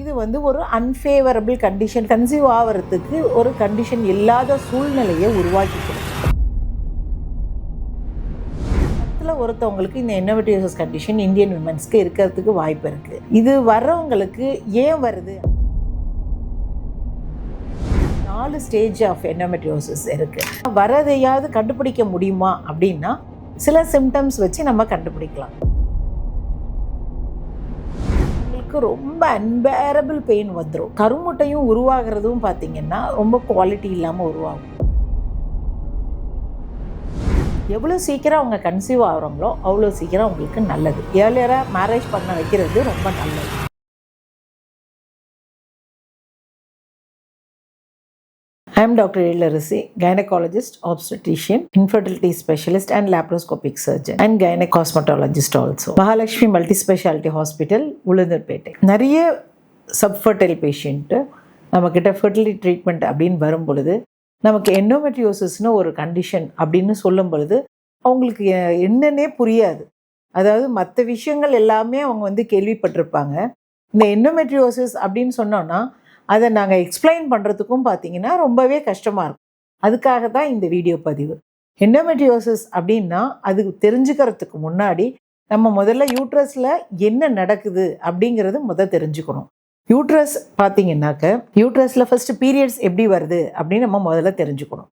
இது வந்து ஒரு அன்ஃபேவரபிள் கண்டிஷன் கன்சீவ் ஆகிறதுக்கு ஒரு கண்டிஷன் இல்லாத சூழ்நிலையை உருவாக்கி கொடுக்கும் பத்தில் ஒருத்தவங்களுக்கு இந்த இன்னோவேட்டிவ்ஸ் கண்டிஷன் இந்தியன் விமன்ஸ்க்கு இருக்கிறதுக்கு வாய்ப்பு இருக்குது இது வர்றவங்களுக்கு ஏன் வருது? நாலு ஸ்டேஜ் ஆஃப் எண்டோமெட்ரியோசிஸ் இருக்குது வரதையாவது கண்டுபிடிக்க முடியுமா அப்படின்னா சில சிம்டம்ஸ் வச்சு நம்ம கண்டுபிடிக்கலாம். நமக்கு ரொம்ப அன்பேரபிள் பெயின் வந்துடும் கருமுட்டையும் உருவாகிறதும் பார்த்தீங்கன்னா ரொம்ப குவாலிட்டி இல்லாமல் உருவாகும். எவ்வளோ சீக்கிரம் அவங்க கன்சீவ் ஆகுறாங்களோ அவ்வளோ சீக்கிரம் அவங்களுக்கு நல்லது. ஏர்லியராக மேரேஜ் பண்ண வைக்கிறது ரொம்ப நல்லது. I am Dr. Elarisi, gynecologist, obstetrician, infertility specialist, and laparoscopic surgeon, and gynec cosmetologist also. Mahalakshmi Multi Hospital, Ulundurpettai நிறைய சப்ஃபர்டைல் பேஷண்ட்டு நம்மக்கிட்ட ஃபெர்டிலிட்டி ட்ரீட்மெண்ட் அப்படின்னு வரும் பொழுது நமக்கு எண்டோமெட்ரியோசிஸ்னு ஒரு கண்டிஷன் அப்படின்னு சொல்லும் பொழுது அவங்களுக்கு என்னன்னே புரியாது அதாவது மற்ற விஷயங்கள் எல்லாமே அவங்க வந்து கேள்விப்பட்டிருப்பாங்க இந்த எண்டோமெட்ரியோசிஸ் அப்படின்னு சொன்னோன்னா அதை நாங்கள் எக்ஸ்பிளைன் பண்ணுறதுக்கும் பார்த்தீங்கன்னா ரொம்பவே கஷ்டமாக இருக்கும். அதுக்காக தான் இந்த வீடியோ பதிவு. எண்டோமெட்ரியோசிஸ் அப்படின்னா அது தெரிஞ்சுக்கிறதுக்கு முன்னாடி நம்ம முதல்ல யூட்ரஸில் என்ன நடக்குது அப்படிங்கிறது முதல் தெரிஞ்சுக்கணும். யூட்ரஸ் பார்த்தீங்கன்னாக்க யூட்ரஸில் ஃபஸ்ட்டு பீரியட்ஸ் எப்படி வருது அப்படின்னு நம்ம முதல்ல தெரிஞ்சுக்கணும்.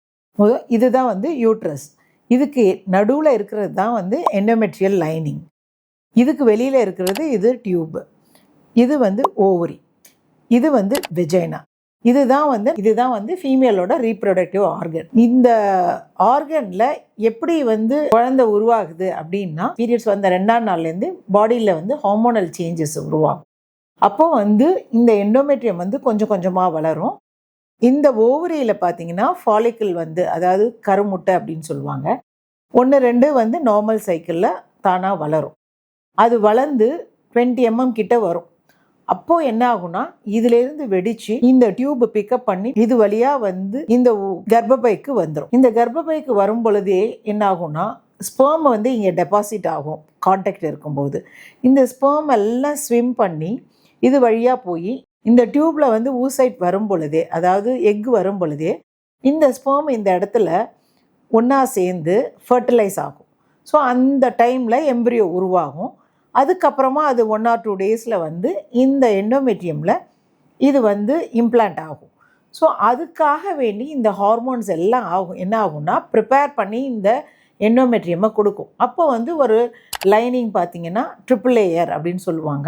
இதுதான் வந்து யூட்ரஸ் இதுக்கு நடுவில் இருக்கிறது தான் வந்து எண்டோமெட்ரியல் லைனிங் இதுக்கு வெளியில் இருக்கிறது இது டியூப் இது வந்து ஓவரி இது வந்து வெஜைனா இதுதான் வந்து இதுதான் வந்து ஃபீமேலோட ரீப்ரொடக்டிவ் ஆர்கன் இந்த ஆர்கனில் எப்படி வந்து குழந்தை உருவாகுது அப்படின்னா பீரியட்ஸ் வந்த ரெண்டாம் நாள்லேருந்து பாடியில் வந்து ஹார்மோனல் சேஞ்சஸ் உருவாகும். அப்போ வந்து இந்த எண்டோமெட்ரியம் வந்து கொஞ்சம் கொஞ்சமாக வளரும். இந்த ஓவரியில் பார்த்தீங்கன்னா ஃபாலிக்கிள் வந்து அதாவது கருமுட்டை அப்படின்னு சொல்லுவாங்க. ஒன்று ரெண்டு வந்து நார்மல் சைக்கிளில் தானாக வளரும். அது வளர்ந்து 20 எம்எம் கிட்ட வரும். அப்போ என்ன ஆகும்னா இதிலிருந்து வெடிச்சு இந்த டியூப் பிக்கப் பண்ணி இது வழியா வந்து இந்த உ- கர்ப்பப்பைக்கு வந்துடும் இந்த கர்ப்பப்பைக்கு வரும் பொழுதே என்ன ஆகும்னா ஸ்பேம் வந்து இங்கே டெபாசிட் ஆகும் கான்டாக்ட் இருக்கும்போது. இந்த ஸ்பேம் எல்லாம் ஸ்விம் பண்ணி இது வழியாக போய் இந்த டியூப்பில் வந்து ஊசைட் வரும் பொழுதே அதாவது எக் வரும் பொழுதே இந்த ஸ்பேம் இந்த இடத்துல ஒன்றா சேர்ந்து ஃபர்டிலைஸ் ஆகும். ஸோ அந்த டைமில் எம்பிரியோ உருவாகும். அதுக்கப்புறமா அது ஒன் ஆர் டூ டேஸில் வந்து இந்த எண்டோமெட்ரியமில் இது வந்து இம்ப்ளான்ட் ஆகும். ஸோ அதுக்காக வேண்டி இந்த ஹார்மோன்ஸ் எல்லாம் ஆகும். என்ன ஆகும்னா ப்ரிப்பேர் பண்ணி இந்த எண்டோமெட்ரியமை கொடுக்கும். அப்போ வந்து ஒரு லைனிங் பார்த்தீங்கன்னா ட்ரிபிள் லேயர் அப்படின்னு சொல்லுவாங்க.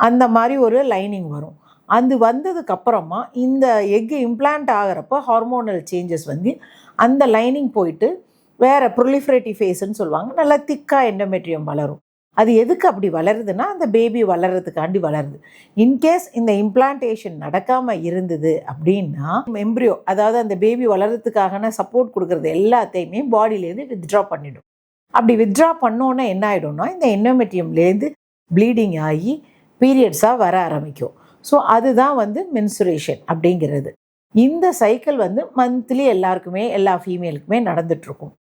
அந்த மாதிரி ஒரு லைனிங் வரும். அது வந்ததுக்கப்புறமா இந்த எக்கு இம்ப்ளான்ட் ஆகிறப்ப ஹார்மோனல் சேஞ்சஸ் வந்து அந்த லைனிங் போயிட்டு வேறு ப்ரொலிஃபரேட்டிவ் ஃபேஸுன்னு சொல்லுவாங்க. நல்லா திக்காக எண்டோமெட்ரியம் வளரும். அது எதுக்கு அப்படி வளருதுன்னா அந்த பேபி வளர்றதுக்காண்டி வளருது. இன்கேஸ் இந்த இம்ப்ளான்டேஷன் நடக்காமல் இருந்தது அப்படின்னா எம்ப்ரியோ அதாவது அந்த பேபி வளர்கிறதுக்காகன சப்போர்ட் கொடுக்குறது எல்லாத்தையுமே பாடியிலேருந்து வித்ட்ரா பண்ணிடும். அப்படி வித்ட்ரா பண்ணோன்னே என்ன ஆகிடும்னா இந்த எண்டோமெட்ரியம்லேருந்து ப்ளீடிங் ஆகி பீரியட்ஸாக வர ஆரம்பிக்கும். ஸோ அதுதான் வந்து மென்சுரேஷன் அப்படிங்கிறது. இந்த சைக்கிள் வந்து மந்த்லி எல்லாருக்குமே எல்லா ஃபீமேலுக்குமே நடந்துட்டுருக்கும்.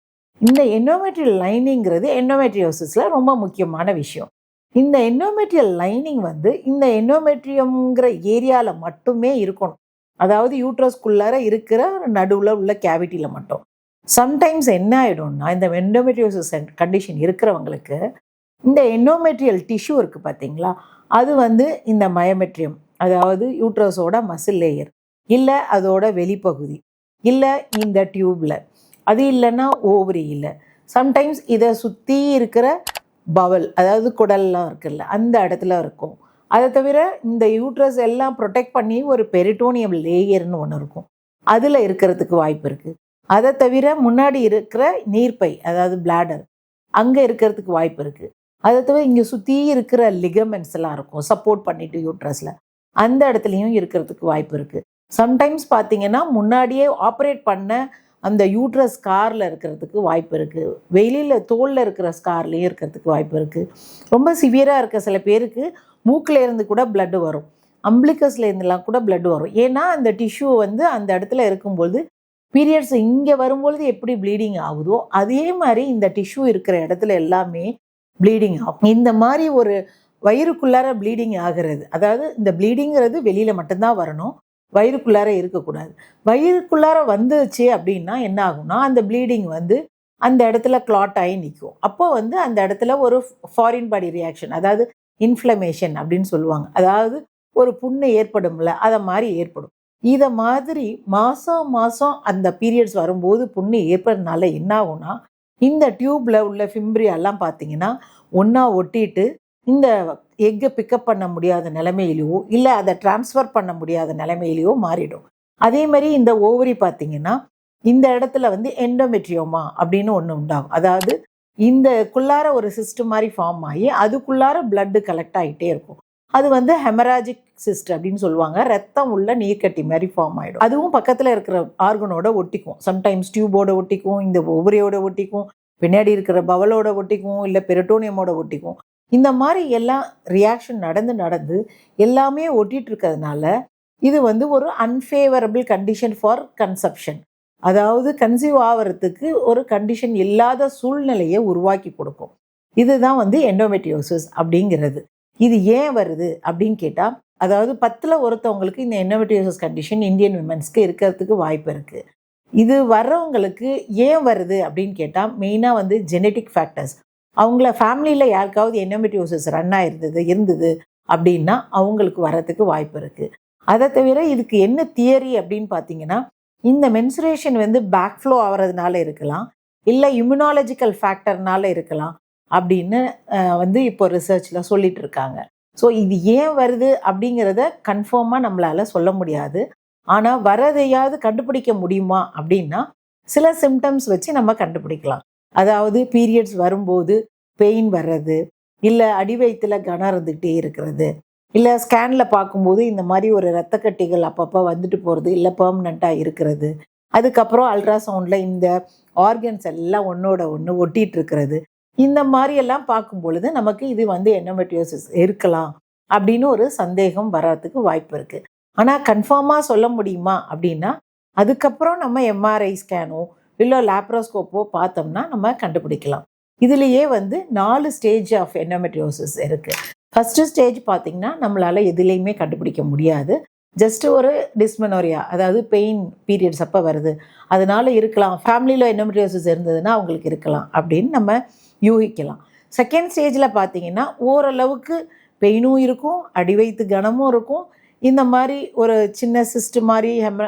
இந்த எண்டோமெட்ரியல் லைனிங்கிறது எண்டோமெட்ரியோசிஸில் ரொம்ப முக்கியமான விஷயம். இந்த எண்டோமெட்ரியல் லைனிங் வந்து இந்த எண்டோமெட்ரியம்ங்கிற ஏரியாவில் மட்டுமே இருக்கணும். அதாவது யூட்ரஸ்குள்ளார இருக்கிற நடுவில் உள்ள கேவிட்டியில் மட்டும். சம்டைம்ஸ் என்ன ஆகிடும்னா இந்த எண்டோமெட்ரியோசிஸ் கண்டிஷன் இருக்கிறவங்களுக்கு இந்த எண்டோமெட்ரியல் டிஷ்யூ இருக்குது பார்த்தீங்களா அது வந்து இந்த மயோமெட்ரியம் அதாவது யூட்ரஸோட மசில் லேயர் இல்லை அதோட வெளிப்பகுதி இல்லை இந்த டியூப்பில் அது இல்லைன்னா ஓவரி இல்லை. சம்டைம்ஸ் இதை சுற்றி இருக்கிற பவல் அதாவது குடல்லாம் இருக்குல்ல அந்த இடத்துல இருக்கும். அதை தவிர இந்த யூட்ரஸ் எல்லாம் ப்ரொடெக்ட் பண்ணி ஒரு பெரிட்டோனியம் லேயர்னு ஒன்று இருக்கும். அதில் இருக்கிறதுக்கு வாய்ப்பு இருக்குது அதை தவிர முன்னாடி இருக்கிற நீர்ப்பை அதாவது பிளாடர் அங்கே இருக்கிறதுக்கு வாய்ப்பு இருக்குது அதை தவிர இங்கே சுற்றி இருக்கிற லிகமெண்ட்ஸ் எல்லாம் இருக்கும் சப்போர்ட் பண்ணிட்டு யூட்ரஸில் அந்த இடத்துலையும் இருக்கிறதுக்கு வாய்ப்பு இருக்குது சம்டைம்ஸ் பார்த்தீங்கன்னா முன்னாடியே ஆப்ரேட் பண்ண அந்த யூட்ரஸ் ஸ்காரில் இருக்கிறதுக்கு வாய்ப்பு இருக்குது வெளியில் தோலில் இருக்கிற ஸ்கார்லேயும் இருக்கிறதுக்கு வாய்ப்பு இருக்குது ரொம்ப சிவியராக இருக்க சில பேருக்கு மூக்கில் இருந்து கூட ப்ளட்டு வரும். அம்பிளிக்கஸ்ல இருந்துலாம் கூட ப்ளட் வரும். ஏன்னா அந்த டிஷ்யூ வந்து அந்த இடத்துல இருக்கும்பொழுது பீரியட்ஸ் இங்கே வரும்பொழுது எப்படி ப்ளீடிங் ஆகுதோ அதே மாதிரி இந்த டிஷ்யூ இருக்கிற இடத்துல எல்லாமே ப்ளீடிங் ஆகும். இந்த மாதிரி ஒரு வயிறுக்குள்ளார ப்ளீடிங் ஆகிறது அதாவது இந்த ப்ளீடிங்கிறது வெளியில் மட்டும்தான் வரணும். வயிறுக்குள்ளார இருக்கக்கூடாது. வயிறுக்குள்ளார வந்துச்சு அப்படின்னா என்ன ஆகும்னா அந்த ப்ளீடிங் வந்து அந்த இடத்துல கிளாட் ஆகி நிற்கும் அப்போ வந்து அந்த இடத்துல ஒரு ஃபாரின் பாடி ரியாக்ஷன் அதாவது இன்ஃப்ளமேஷன் அப்படின்னு சொல்லுவாங்க. அதாவது ஒரு புண்ணு ஏற்படும்ல அதை மாதிரி ஏற்படும். இதை மாதிரி மாதம் மாதம் அந்த பீரியட்ஸ் வரும்போது புண்ணு ஏற்படுறதுனால என்ன ஆகும்னா இந்த டியூப்பில் உள்ள ஃபிம்ப்ரியாலாம் பார்த்தீங்கன்னா ஒன்றா ஒட்டிட்டு இந்த எக்கை பிக்கப் பண்ண முடியாத நிலைமையிலையோ இல்லை அதை டிரான்ஸ்ஃபர் பண்ண முடியாத நிலைமையிலையோ மாறிடும். அதே மாதிரி இந்த ஓவரி பார்த்தீங்கன்னா இந்த இடத்துல வந்து எண்டோமெட்ரியோமா அப்படின்னு ஒன்று உண்டாகும். அதாவது இந்த குள்ளார ஒரு சிஸ்டம் மாதிரி ஃபார்ம் ஆகி அதுக்குள்ளார பிளட்டு கலெக்ட் ஆகிட்டே இருக்கும். அது வந்து ஹெமராஜிக் சிஸ்ட் அப்படின்னு சொல்லுவாங்க. ரத்தம் உள்ள நீர்க்கட்டி மாதிரி ஃபார்ம் ஆகிடும் அதுவும் பக்கத்தில் இருக்கிற ஆர்கனோட ஒட்டிக்கும். சம்டைம்ஸ் டியூபோட ஒட்டிக்கும் இந்த ஓவரியோட ஒட்டிக்கும் பின்னாடி இருக்கிற பவலோட ஒட்டிக்கும் இல்லை பெரட்டோனியமோட ஒட்டிக்கும். இந்த மாதிரி எல்லாம் ரியாக்ஷன் நடந்து நடந்து எல்லாமே ஒட்டிகிட்டு இருக்கிறதுனால இது வந்து ஒரு அன்ஃபேவரபிள் கண்டிஷன் ஃபார் கன்சப்ஷன் அதாவது கன்சீவ் ஆகிறதுக்கு ஒரு கண்டிஷன் இல்லாத சூழ்நிலையை உருவாக்கி கொடுக்கும். இதுதான் வந்து எண்டோமெட்ரியோசிஸ் அப்படிங்கிறது. இது ஏன் வருது அப்படின்னு கேட்டால் அதாவது பத்தில் ஒருத்தவங்களுக்கு இந்த எண்டோமெட்ரியோசிஸ் கண்டிஷன் இந்தியன் விமன்ஸ்க்கு இருக்கிறதுக்கு வாய்ப்பு இருக்குது இது வர்றவங்களுக்கு ஏன் வருது அப்படின்னு கேட்டால் மெயினாக வந்து ஜெனட்டிக் ஃபேக்டர்ஸ் அவங்கள ஃபேமிலியில் யாருக்காவது எண்டோமெட்ரியோசிஸ் ரன் ஆயிருந்தது இருந்தது அப்படின்னா அவங்களுக்கு வரத்துக்கு வாய்ப்பு இருக்குது அதை தவிர இதுக்கு என்ன தியரி அப்படின்னு பார்த்தீங்கன்னா இந்த மென்சுரேஷன் வந்து பேக் ஃப்ளோ ஆகிறதுனால இருக்கலாம் இல்லை இம்யூனாலஜிக்கல் ஃபேக்டர்னால இருக்கலாம் அப்படின்னு வந்து இப்போ ரிசர்ச்சில் சொல்லிட்டு இருக்காங்க. ஸோ இது ஏன் வருது அப்படிங்கிறத கன்ஃபார்மாக நம்மளால் சொல்ல முடியாது. ஆனால் வரதையாவது கண்டுபிடிக்க முடியுமா அப்படின்னா சில சிம்டம்ஸ் வச்சு நம்ம கண்டுபிடிக்கலாம். அதாவது பீரியட்ஸ் வரும்போது பெயின் வர்றது இல்லை அடிவயத்தில் கனம் இருந்துகிட்டே இருக்கிறது இல்லை ஸ்கேனில் பார்க்கும்போது இந்த மாதிரி ஒரு ரத்த கட்டிகள் அப்பப்போ வந்துட்டு போகிறது இல்லை பெர்மனண்ட்டாக இருக்கிறது. அதுக்கப்புறம் அல்ட்ராசவுண்டில் இந்த ஆர்கன்ஸ் எல்லாம் ஒன்றோட ஒன்று ஒட்டிகிட்டு இருக்கிறது. இந்த மாதிரியெல்லாம் பார்க்கும் பொழுது நமக்கு இது வந்து என்னமெட்டியோசிஸ் இருக்கலாம் அப்படின்னு ஒரு சந்தேகம் வர்றதுக்கு வாய்ப்பு இருக்குது ஆனால் கன்ஃபார்மாக சொல்ல முடியுமா அப்படின்னா அதுக்கப்புறம் நம்ம எம்ஆர்ஐ ஸ்கேனோ இல்லை லேப்ரோஸ்கோப்போ பார்த்தோம்னா நம்ம கண்டுபிடிக்கலாம். இதுலேயே வந்து நாலு ஸ்டேஜ் ஆஃப் எண்டோமெட்ரியோசிஸ் இருக்குது ஃபஸ்ட்டு ஸ்டேஜ் பார்த்திங்கன்னா நம்மளால் எதுலேயுமே கண்டுபிடிக்க முடியாது. ஜஸ்ட் ஒரு டிஸ்மெனோரியா அதாவது பெயின் பீரியட்ஸ் அப்போ வருது. அதனால இருக்கலாம். ஃபேமிலியில் எண்டோமெட்ரியோசிஸ் இருந்ததுன்னா அவங்களுக்கு இருக்கலாம் அப்படின்னு நம்ம யூகிக்கலாம். செகண்ட் ஸ்டேஜில் பார்த்தீங்கன்னா ஓரளவுக்கு பெயினும் இருக்கும் அடிவைத்து கனமும் இருக்கும். இந்த மாதிரி ஒரு சின்ன சிஸ்ட் மாதிரி ஹெம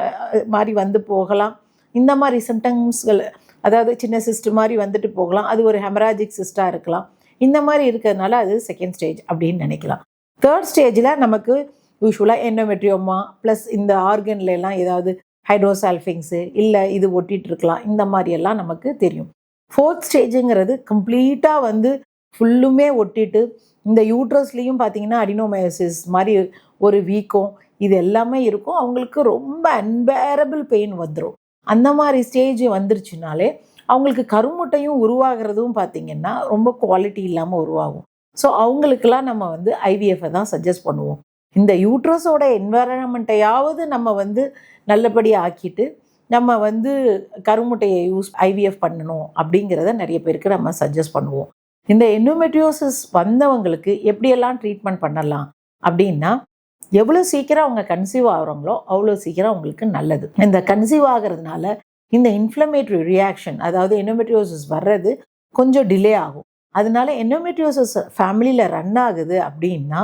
மாதிரி வந்து போகலாம். இந்த மாதிரி சிம்டம்ஸ்கள் அதாவது சின்ன சிஸ்ட் மாதிரி வந்துட்டு போகலாம். அது ஒரு ஹெமராஜிக் சிஸ்டாக இருக்கலாம். இந்த மாதிரி இருக்கிறதுனால அது செகண்ட் ஸ்டேஜ் அப்படின்னு நினைக்கலாம். தேர்ட் ஸ்டேஜில் நமக்கு யூஸ்வலாக என்னோமெட்ரியோமா ப்ளஸ் இந்த ஆர்கன்ல எல்லாம் ஏதாவது ஹைட்ரோசால்ஃபிங்ஸு இல்லை இது ஒட்டிகிட்டு இருக்கலாம். இந்த மாதிரி எல்லாம் நமக்கு தெரியும். ஃபோர்த் ஸ்டேஜுங்கிறது கம்ப்ளீட்டாக வந்து ஃபுல்லுமே ஒட்டிட்டு இந்த யூட்ரஸ்லேயும் பார்த்தீங்கன்னா அடினோமயோசிஸ் மாதிரி ஒரு வீக்கம் இது எல்லாமே இருக்கும். அவங்களுக்கு ரொம்ப அன்பேரபிள் பெயின் வந்துடும் அந்த மாதிரி ஸ்டேஜ் வந்துருச்சுனாலே அவங்களுக்கு கருமுட்டையும் உருவாகிறதும் பார்த்திங்கன்னா ரொம்ப குவாலிட்டி இல்லாமல் உருவாகும். ஸோ அவங்களுக்கெல்லாம் நம்ம வந்து ஐவிஎஃப்பை தான் சஜஸ்ட் பண்ணுவோம். இந்த யூட்ரஸோட என்வரன்மெண்ட்டையாவது நம்ம வந்து நல்லபடியாக ஆக்கிட்டு நம்ம வந்து கருமுட்டையை யூஸ் ஐவிஎஃப் பண்ணணும் அப்படிங்கிறத நிறைய பேருக்கு நம்ம சஜஸ்ட் பண்ணுவோம். இந்த எண்டோமெட்ரியோசிஸ் வந்தவங்களுக்கு எப்படியெல்லாம் ட்ரீட்மெண்ட் பண்ணலாம் அப்படின்னா எவ்வளோ சீக்கிரம் அவங்க கன்சீவ் ஆகுறாங்களோ அவ்வளோ சீக்கிரம் அவங்களுக்கு நல்லது. இந்த கன்சீவ் ஆகிறதுனால இந்த இன்ஃப்ளமேட்டரி ரியாக்ஷன் அதாவது எண்டோமெட்ரியோசிஸ் வர்றது கொஞ்சம் டிலே ஆகும். அதனால எண்டோமெட்ரியோசிஸ் ஃபேமிலியில் ரன் ஆகுது அப்படின்னா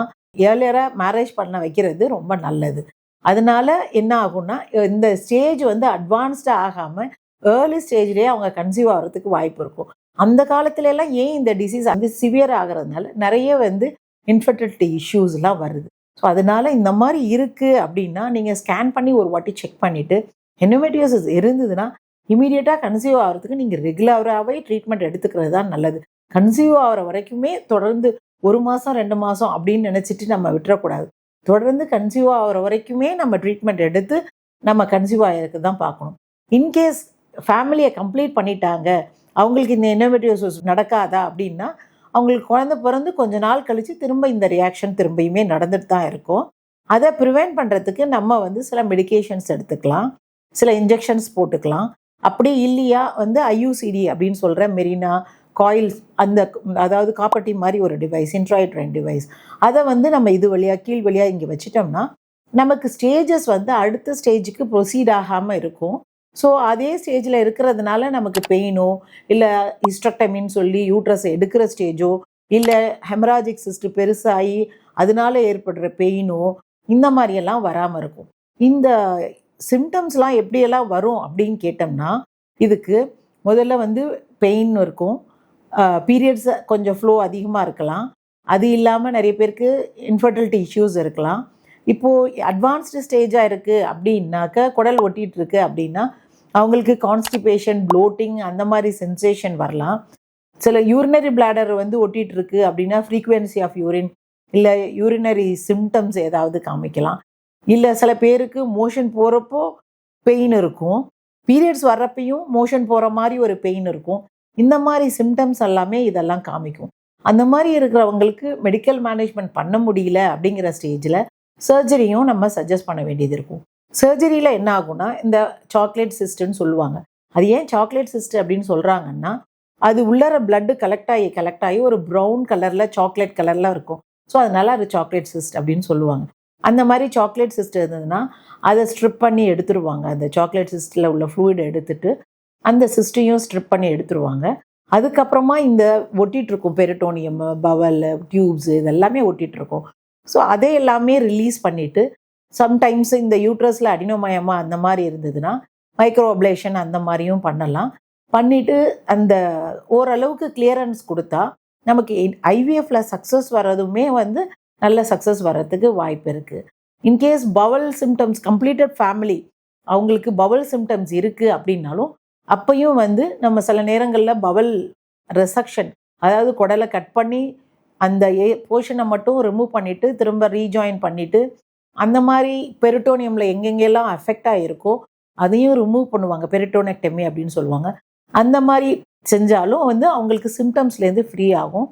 ஏர்லியராக மேரேஜ் பண்ண வைக்கிறது ரொம்ப நல்லது. அதனால என்ன ஆகும்னா இந்த ஸ்டேஜ் வந்து அட்வான்ஸ்டாக ஆகாமல் ஏர்லி ஸ்டேஜ்லேயே அவங்க கன்சீவ் ஆகிறதுக்கு வாய்ப்பு இருக்கும். அந்த காலத்துல எல்லாம் ஏன் இந்த டிசீஸ் அந்த சிவியர் ஆகிறதுனால நிறைய வந்து இன்ஃபர்டிலிட்டி இஷ்யூஸ்லாம் வருது. ஸோ அதனால இந்த மாதிரி இருக்குது அப்படின்னா நீங்கள் ஸ்கேன் பண்ணி ஒரு வாட்டி செக் பண்ணிவிட்டு எண்டோமெட்ரியோசிஸ் இருந்ததுன்னா இமீடியட்டாக கன்சீவ் ஆகிறதுக்கு நீங்கள் ரெகுலராகவே ட்ரீட்மெண்ட் எடுத்துக்கிறது தான் நல்லது. கன்சீவ் ஆகிற வரைக்குமே தொடர்ந்து ஒரு மாதம் ரெண்டு மாதம் அப்படின்னு நினச்சிட்டு நம்ம விட்டுறக்கூடாது. தொடர்ந்து கன்சீவ் ஆகிற வரைக்குமே நம்ம ட்ரீட்மெண்ட் எடுத்து நம்ம கன்சீவ் ஆகிறதுக்கு தான் பார்க்கணும். இன்கேஸ் ஃபேமிலியை கம்ப்ளீட் பண்ணிட்டாங்க அவங்களுக்கு இந்த எண்டோமெட்ரியோசிஸ் நடக்காதா அப்படின்னா அவங்களுக்கு குழந்தை பிறந்து கொஞ்ச நாள் கழித்து திரும்ப இந்த ரியாக்ஷன் திரும்பியுமே நடந்துட்டு தான் இருக்கும். அதை ப்ரிவெண்ட் பண்ணுறதுக்கு நம்ம வந்து சில மெடிகேஷன்ஸ் எடுத்துக்கலாம். சில இன்ஜெக்ஷன்ஸ் போட்டுக்கலாம். அப்படி இல்லையா வந்து ஐயூசிடி அப்படின்னு சொல்கிற மெரினா காயில்ஸ் அந்த அதாவது காப்பர்ட்டி மாதிரி ஒரு டிவைஸ் இன்ட்ராய்ட்ரைன் டிவைஸ் அதை வந்து நம்ம இது வழியாக கீழ் வழியாக இங்கே வச்சிட்டோம்னா நமக்கு ஸ்டேஜஸ் வந்து அடுத்த ஸ்டேஜுக்கு ப்ரொசீட் ஆகாமல் இருக்கும். ஸோ அதே ஸ்டேஜில் இருக்கிறதுனால நமக்கு பெயினோ இல்லை ஹிஸ்டக்டமின்னு சொல்லி யூட்ரஸ் எடுக்கிற ஸ்டேஜோ இல்லை ஹெமராஜிக் சிஸ்ட் பெருசாகி அதனால ஏற்படுற பெயினோ இந்த மாதிரியெல்லாம் வராமல் இருக்கும். இந்த சிம்டம்ஸ்லாம் எப்படியெல்லாம் வரும் அப்படின்னு கேட்டோம்னா இதுக்கு முதல்ல வந்து பெயின் இருக்கும். பீரியட்ஸ் கொஞ்சம் ஃப்ளோ அதிகமாக இருக்கலாம். அது இல்லாமல் நிறைய பேருக்கு இன்ஃபர்டிலிட்டி இஷ்யூஸ் இருக்கலாம். இப்போது அட்வான்ஸ்டு ஸ்டேஜாக இருக்குது அப்படின்னாக்க குடல் ஒட்டிகிட்டு இருக்கு அப்படின்னா அவங்களுக்கு கான்ஸ்டிபேஷன் ப்ளோட்டிங் அந்த மாதிரி சென்சேஷன் வரலாம். சில யூரினரி பிளாடர் வந்து ஒட்டிகிட்டு இருக்கு அப்படின்னா ஃப்ரீக்குவென்சி ஆஃப் யூரின் இல்லை யூரினரி சிம்டம்ஸ் ஏதாவது காமிக்கலாம். இல்லை சில பேருக்கு மோஷன் போகிறப்போ பெயின் இருக்கும். பீரியட்ஸ் வர்றப்பையும் மோஷன் போகிற மாதிரி ஒரு பெயின் இருக்கும். இந்த மாதிரி சிம்டம்ஸ் எல்லாமே இதெல்லாம் காமிக்கும். அந்த மாதிரி இருக்கிறவங்களுக்கு மெடிக்கல் மேனேஜ்மெண்ட் பண்ண முடியல அப்படிங்கிற ஸ்டேஜில் சர்ஜரியும் நம்ம சஜஸ்ட் பண்ண வேண்டியது இருக்கும். சர்ஜரியில் என்ன ஆகும்னா இந்த சாக்லேட் சிஸ்ட்னு சொல்லுவாங்க. அது ஏன் சாக்லேட் சிஸ்டர் அப்படின்னு சொல்கிறாங்கன்னா அது உள்ளர பிளட்டு கலெக்ட் ஆகி கலெக்ட் ஆகி ஒரு ப்ரௌன் கலரில் சாக்லேட் கலரில் இருக்கும். ஸோ அதனால அது சாக்லேட் சிஸ்ட் அப்படின்னு சொல்லுவாங்க. அந்த மாதிரி சாக்லேட் சிஸ்ட் இருந்ததுன்னா அதை ஸ்ட்ரிப் பண்ணி எடுத்துருவாங்க. அந்த சாக்லேட் சிஸ்டில் உள்ள ஃப்ளூயிட் எடுத்துட்டு அந்த சிஸ்டையும் ஸ்ட்ரிப் பண்ணி எடுத்துருவாங்க. அதுக்கப்புறமா இந்த ஒட்டிகிட்ருக்கும் பெரிட்டோனியம் பவல் டியூப்ஸு இதெல்லாமே ஒட்டிகிட்ருக்கும் ஸோ அதை எல்லாமே ரிலீஸ் பண்ணிவிட்டு சம்டைம்ஸ் இந்த யூட்ரஸில் அடினோமயமாக அந்த மாதிரி இருந்ததுன்னா மைக்ரோ அப்ளேஷன் அந்த மாதிரியும் பண்ணலாம். பண்ணிவிட்டு அந்த ஓரளவுக்கு கிளியரன்ஸ் கொடுத்தா நமக்கு ஐவிஎஃப்ல சக்ஸஸ் வர்றதுமே வந்து நல்ல சக்ஸஸ் வர்றதுக்கு வாய்ப்பு இருக்குது in case bowel symptoms completed family அவங்களுக்கு பவல் சிம்டம்ஸ் இருக்குது அப்படின்னாலும் அப்பையும் வந்து நம்ம சில நேரங்களில் பவல் ரெசக்ஷன் அதாவது குடலை கட் பண்ணி அந்த ஏ போர்ஷனை மட்டும் ரிமூவ் பண்ணிவிட்டு திரும்ப ரீஜாயின் பண்ணிவிட்டு அந்த மாதிரி பெரிட்டோனியமில் எங்கெங்கெல்லாம் அஃபெக்ட் ஆகிருக்கோ அதையும் ரிமூவ் பண்ணுவாங்க. பெரிட்டோனெக்டமி அப்படின்னு சொல்லுவாங்க. அந்த மாதிரி செஞ்சாலும் வந்து அவங்களுக்கு சிம்டம்ஸ்லேருந்து ஃப்ரீ ஆகும்.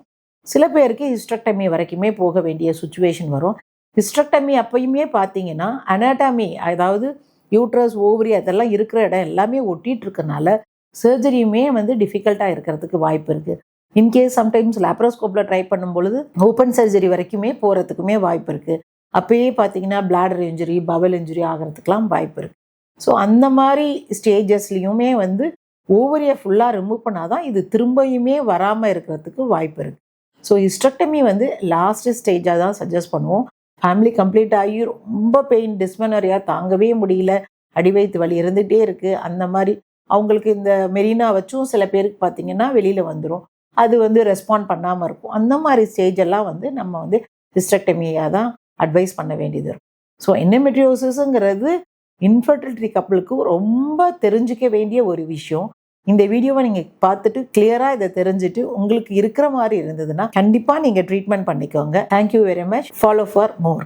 சில பேருக்கு ஹிஸ்ட்ரக்டமி வரைக்குமே போக வேண்டிய சுச்சுவேஷன் வரும். ஹிஸ்ட்ரக்டமி அப்பயுமே பார்த்தீங்கன்னா அனாட்டாமி அதாவது யூட்ரஸ் ஓவரி அதெல்லாம் இருக்கிற இடம் எல்லாமே ஒட்டிகிட்டு இருக்கனால சர்ஜரியுமே வந்து டிஃபிகல்ட்டாக இருக்கிறதுக்கு வாய்ப்பு இருக்குது இன்கேஸ் சம்டைம்ஸ் லேப்ரோஸ்கோப்பில் ட்ரை பண்ணும் பொழுது ஓப்பன் சர்ஜரி வரைக்குமே போகிறதுக்குமே வாய்ப்பு இருக்குது அப்போயே பார்த்தீங்கன்னா பிளாடர் இன்ஜுரி பவல் இன்ஜுரி ஆகிறதுக்கெலாம் வாய்ப்பு இருக்குது ஸோ அந்த மாதிரி ஸ்டேஜஸ்லேயுமே வந்து ஓவரியை ஃபுல்லாக ரிமூவ் பண்ணால் தான் இது திரும்பியுமே வராமல் இருக்கிறதுக்கு வாய்ப்பு இருக்குது ஸோ ஹிஸ்டக்டமி வந்து லாஸ்ட் ஸ்டேஜாக தான் சஜஸ்ட் பண்ணுவோம். ஃபேமிலி கம்ப்ளீட் ஆகி ரொம்ப பெயின் டிஸ்மனரியாக தாங்கவே முடியல. அடிவயிற்று வலி இருந்துகிட்டே இருக்குது அந்த மாதிரி அவங்களுக்கு இந்த மெரினா வச்சும் சில பேருக்கு பார்த்தீங்கன்னா வெளியில் வந்துடும் அது வந்து ரெஸ்பாண்ட் பண்ணாமல் இருக்கும். அந்த மாதிரி ஸ்டேஜெல்லாம் வந்து நம்ம வந்து ஹிஸ்டக்டமியாக தான் அட்வைஸ் பண்ண வேண்டியது இருக்கும். ஸோ என்னமெட்ரியோசிஸுங்கிறது இன்ஃபர்டிலிட்டி கப்பலுக்கு ரொம்ப தெரிஞ்சுக்க வேண்டிய ஒரு விஷயம். இந்த வீடியோவை நீங்கள் பார்த்துட்டு கிளியராக இதை தெரிஞ்சுட்டு உங்களுக்கு இருக்கிற மாதிரி இருந்ததுன்னா கண்டிப்பாக நீங்கள் ட்ரீட்மெண்ட் பண்ணிக்கோங்க. Thank you very much follow for more